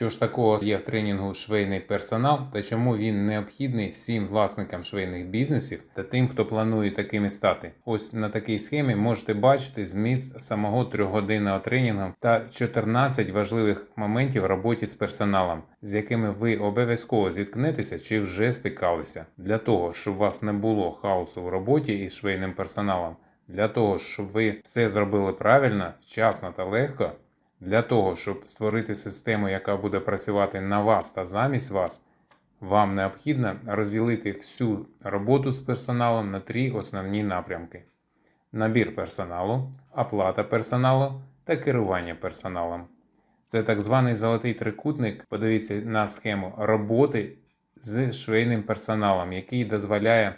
Що ж такого є в тренінгу швейний персонал та чому він необхідний всім власникам швейних бізнесів та тим, хто планує такими стати? Ось на такій схемі можете бачити зміст самого трьохгодинного тренінгу та 14 важливих моментів в роботі з персоналом, з якими ви обов'язково зіткнетеся чи вже стикалися. Для того, щоб у вас не було хаосу в роботі із швейним персоналом, для того, щоб ви все зробили правильно, вчасно та легко. Для того, щоб створити систему, яка буде працювати на вас та замість вас, вам необхідно розділити всю роботу з персоналом на три основні напрямки: набір персоналу, оплата персоналу та керування персоналом. Це так званий золотий трикутник. Подивіться на схему роботи з швейним персоналом, який дозволяє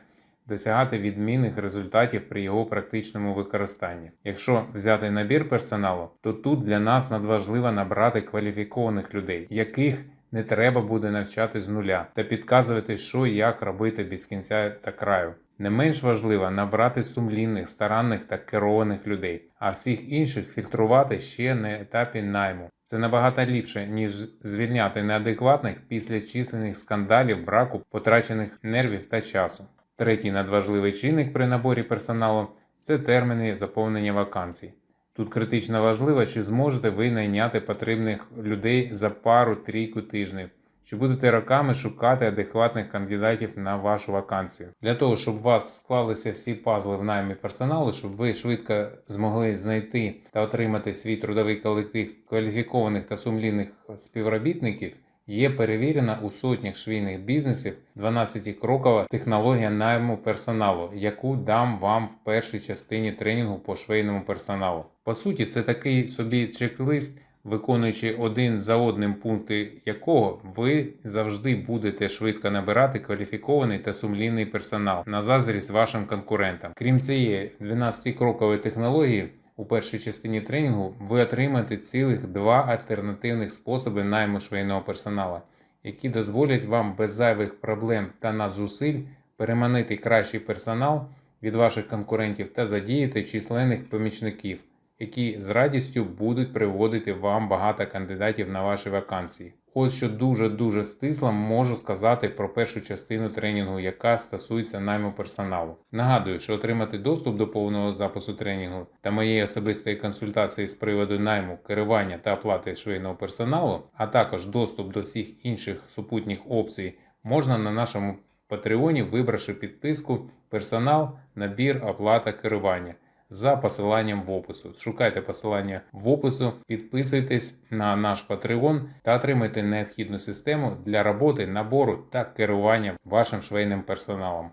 досягати відмінних результатів при його практичному використанні. Якщо взяти набір персоналу, то тут для нас надважливо набрати кваліфікованих людей, яких не треба буде навчати з нуля та підказувати, що і як робити без кінця та краю. Не менш важливо набрати сумлінних, старанних та керованих людей, а всіх інших фільтрувати ще на етапі найму. Це набагато ліпше, ніж звільняти неадекватних після численних скандалів, браку потрачених нервів та часу. Третій надважливий чинник при наборі персоналу це терміни заповнення вакансій. Тут критично важливо, чи зможете ви найняти потрібних людей за пару-трійку тижнів, чи будете роками шукати адекватних кандидатів на вашу вакансію. Для того, щоб у вас склалися всі пазли в наймі персоналу, щоб ви швидко змогли знайти та отримати свій трудовий колектив кваліфікованих та сумлінних співробітників, Є перевірена у сотнях швейних бізнесів 12-крокова технологія найму персоналу, яку дам вам в першій частині тренінгу по швейному персоналу. По суті, це такий собі чек-лист, виконуючи один за одним пункти якого ви завжди будете швидко набирати кваліфікований та сумлінний персонал на заздрість вашим конкурентам. Крім цієї 12-крокової технології. У першій частині тренінгу ви отримаєте цілих два альтернативних способи найму швейного персоналу, які дозволять вам без зайвих проблем та надзусиль переманити кращий персонал від ваших конкурентів та задіяти численних помічників, які з радістю будуть приводити вам багато кандидатів на ваші вакансії. Ось що дуже-дуже стисло можу сказати про першу частину тренінгу, яка стосується найму персоналу. Нагадую, що отримати доступ до повного запису тренінгу та моєї особистої консультації з приводу найму, керування та оплати швейного персоналу, а також доступ до всіх інших супутніх опцій, можна на нашому Патреоні, вибравши підписку Персонал, набір, оплата керування за посиланням в опису. Шукайте посилання в опису, підписуйтесь на наш Patreon та отримайте необхідну систему для роботи, набору та керування вашим швейним персоналом.